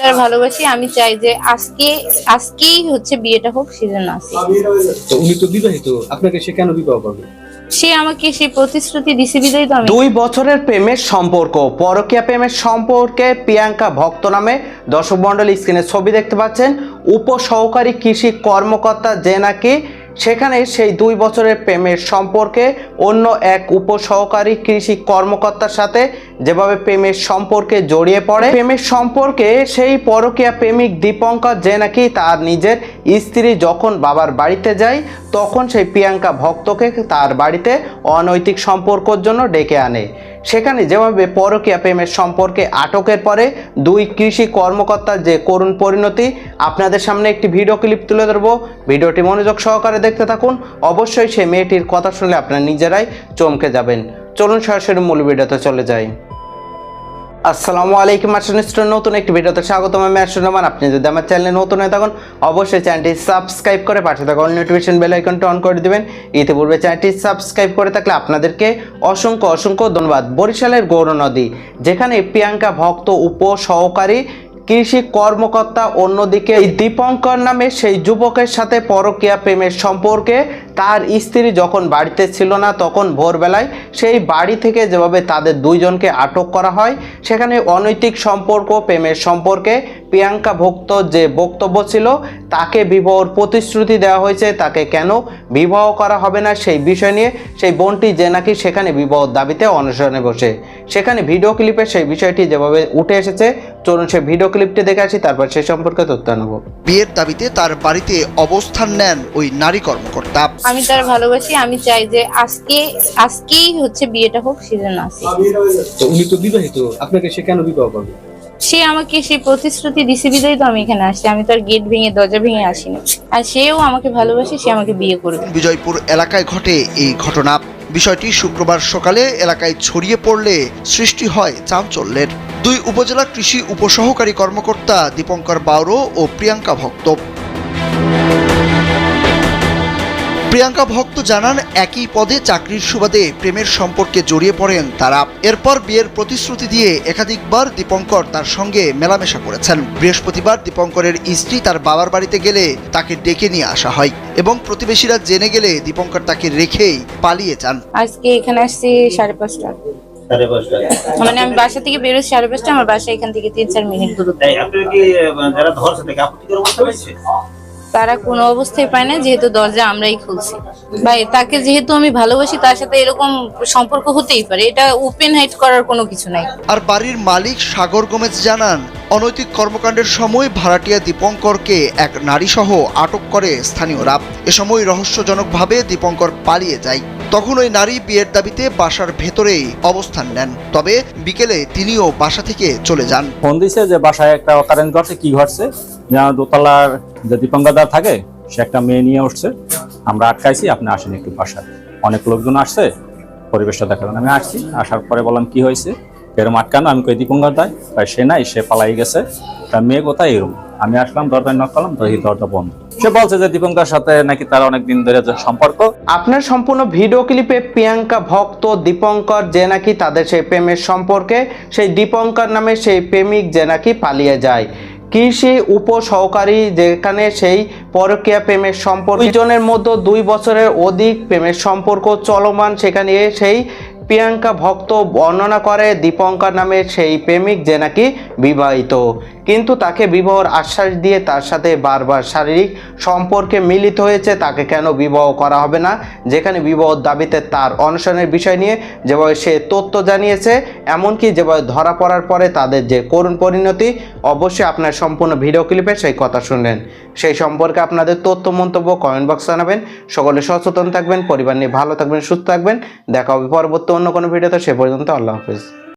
তার ভালোবাসি আমি চাই যে আজকে আজকেই হচ্ছে বিয়েটা হোক সেজন্য আসি তো উনি তো বিবাহিত আপনাকে সে কেন বিবাহ করবে? সে আমাকে সেই প্রতিশ্রুতি দিছে বিদায় তো আমি। দুই বছরের প্রেমের সম্পর্ক পরকীয়া প্রেমের সম্পর্কে প্রিয়াঙ্কা ভক্ত নামে দর্শক মন্ডলী স্ক্রিনে ছবি দেখতে পাচ্ছেন। উপসহকারী কৃষি কর্মকর্তা যে নাকি সেখানে সেই দুই বছরের প্রেমের সম্পর্কে অন্য এক উপসহকারী কৃষি কর্মকর্তার সাথে যেভাবে প্রেমের সম্পর্কে জড়িয়ে পড়ে, প্রেমের সম্পর্কে সেই পরকীয়া প্রেমিক দীপঙ্কর যে নাকি তার নিজের স্ত্রী যখন বাবার বাড়িতে যায়, তখন সেই প্রিয়াঙ্কা ভক্তকে তার বাড়িতে অনৈতিক সম্পর্কর জন্য ডেকে আনে। সেখানে যেভাবে পরকীয়া প্রেমের সম্পর্কে আটকের পরে দুই কৃষি কর্মকর্তার যে করুণ পরিণতি, আপনাদের সামনে একটি ভিডিও ক্লিপ তুলে ধরব। ভিডিওটি মনোযোগ সহকারে দেখতে থাকুন। অবশ্যই সে মেয়েটির কথা শুনলে আপনারা নিজেরাই চমকে যাবেন। চলুন সরাসরি মূল ভিডিওতে চলে যাই। আসসালামু আলাইকুম আর্শনিস্টের নতুন একটি ভিডিওতে স্বাগতম। আমি আর্শনমান আপনি যদি আমার চ্যানেলে নতুন হয়ে থাকুন, অবশ্যই চ্যানেলটি সাবস্ক্রাইব করে পাশে থাকা অল নোটিফিকেশন বেল আইকনটি অন করে দিবেন। ইতিপূর্বে চ্যানেলটি সাবস্ক্রাইব করে থাকলে আপনাদেরকে অসংখ্য অসংখ্য ধন্যবাদ। বরিশালের গৌর নদী, যেখানে প্রিয়াঙ্কা ভক্ত উপ সহকারী কৃষি কর্মকর্তা, অন্যদিকে দীপঙ্কর নামে সেই যুবকের সাথে পরকীয়া প্রেমের সম্পর্কে তার স্ত্রী যখন বাড়িতে ছিল না তখন ভোরবেলায় সেই বাড়ি থেকে যেভাবে তাদের দুইজনকে আটক করা হয়, সেখানে অনৈতিক সম্পর্ক, প্রেমের সম্পর্কে প্রিয়াঙ্কা ভক্ত যে বক্তব্য ছিল, তাকে বিবাহর প্রতিশ্রুতি দেওয়া হয়েছে, তাকে কেন বিবাহ করা হবে না সেই বিষয় নিয়ে সেই বোনটি যে নাকি সেখানে বিবাহ দাবিতে অনশনে বসে। সেখানে ভিডিও ক্লিপে সেই বিষয়টি যেভাবে উঠে এসেছে চলুন সে ভিডিও ক্লিপটি দেখে আসি তারপর সে সম্পর্কে তথ্য নেব বিয়ের দাবিতে তার বাড়িতে অবস্থান নেন ওই নারী কর্মকর্তা। আমি তার ভালোবাসি আমি চাই যে আজকে আজকেই হচ্ছে বিয়েটা হোক সেজন্য আসি। তো উনি তো বিবাহিত আপনাকে সে কেন বিবাহ করবে? সে আমাকে সেই প্রতিশ্রুতি দিছে বিদায় তো আমি এখানে আসছি আমি তো আর গেট ভেঙে দরজা ভেঙে আসিনি। আর সেও আমাকে ভালোবাসে সে আমাকে বিয়ে করবে। বিজয়পুর এলাকায় ঘটে এই ঘটনা। বিষয়টি শুক্রবার সকালে এলাকায় ছড়িয়ে পড়লে সৃষ্টি হয় চাঞ্চল্যের। দুই উপজেলা কৃষি উপসহকারী কর্মকর্তা দীপঙ্কর বাউরো ও প্রিয়াঙ্কা ভক্ত। প্রিয়াঙ্কা ভক্ত জানান, একই পদে চাকরির সুবাদে প্রেমের সম্পর্কে জড়িয়ে পড়েন তারা। এরপর বিয়ের প্রতিশ্রুতি দিয়ে একাধিকবার দীপঙ্কর তার সঙ্গে মেলামেশা করেছেন। বৃহস্পতিবার দীপঙ্করের স্ত্রী তার বাবার বাড়িতে গেলে তাকে ডেকে নিয়ে আসা হয় এবং প্রতিবেশীরা জেনে গেলে দীপঙ্কর তাকে রেখেই পালিয়ে যান। আজকে এখানে আসছি সাড়ে পাঁচটা মানে আমি বাসা থেকে বেরোই সাড়ে পাঁচটা আমার বাসা এখান থেকে তিন চার মিনিট দূরত্ব। হয়েছে তারা কোনো অবস্থায় পায় না যেহেতু দরজা আমরাই খুলছি। ভাই তাকে যেহেতু আমি ভালোবাসি তার সাথে এরকম সম্পর্ক হতেই পারে। এটা ওপেন হাইট করার কোনো কিছু নাই। আর বাড়ির মালিক সাগর গোমেজ জানান অনৈতিক কর্মকাণ্ডের সময় ভাড়াটিয়া দীপঙ্করকে এক নারীসহ আটক করে স্থানীয়রা। এ সময় রহস্যজনকভাবে দীপঙ্কর পালিয়ে যায়। তখন ওই নারী বিয়ের দাবিতে বাসার ভেতরেই অবস্থান নেন। তবে বিকেলে তিনিও বাসা থেকে চলে যান। ফোন দিছে যে বাসায় একটা অকারেন্স ঘটছে, কি ঘটছে? দোতলার যে দীপঙ্করদার থাকে, সে একটা মেয়ে নিয়ে উঠছে আমরা আটকাইছি, আপনি আসেন একটু বাসায়। অনেক লোকজন আসছে, পরিবেশটা দেখার আমি আসছি, আসার পরে বললাম, কি হয়েছে? এরকম আটকানো আমি কই দীপঙ্কর দায় তাই সে নাই, সে পালাই গেছে। তা মেয়ে কোথায় এরকম আমি আসলাম, দরজায় নক করলাম তো দরজা বন্ধ। সে বলছে যে দীপঙ্কর সাথে নাকি তার অনেক দিন ধরে সম্পর্ক। আপনার সম্পূর্ণ ভিডিও ক্লিপে প্রিয়াঙ্কা ভক্ত দীপঙ্কর যে নাকি তাদের সেই প্রেমের সম্পর্কে, সেই দীপঙ্কর নামে সেই প্রেমিক যে নাকি পালিয়ে যায়। কৃষি উপসহকারী যেখানে সেই পরকীয়া প্রেমের সম্পর্ক মধ্যে দুই বছরের অধিক প্রেমের সম্পর্ক চলমান, সেখানে সেই প্রিয়াঙ্কা ভক্ত বর্ণনা করে দীপঙ্কর নামের সেই প্রেমিক যে নাকি বিবাহিত। কিন্তু তাকে বিবাহর আশ্বাস দিয়ে তার সাথে বারবার শারীরিক সম্পর্কে মিলিত হয়েছে, তাকে কেন বিবাহ করা হবে না? যেখানে বিবাহ দাবিতে তার অনশনের বিষয় নিয়ে যেভাবে সে তথ্য জানিয়েছে, এমনকি যেভাবে ধরা পড়ার পরে তাদের যে করুণ পরিণতি, অবশ্যই আপনার সম্পূর্ণ ভিডিও ক্লিপে সেই কথা শুনলেন। সেই সম্পর্কে আপনাদের তথ্য, মন্তব্য কমেন্ট বক্স জানাবেন। সকলে সচেতন থাকবেন, পরিবার নিয়ে ভালো থাকবেন, সুস্থ থাকবেন। দেখা হবে পরবর্তী অন্য কোনো ভিডিওতে, সে পর্যন্ত আল্লাহ হাফিজ।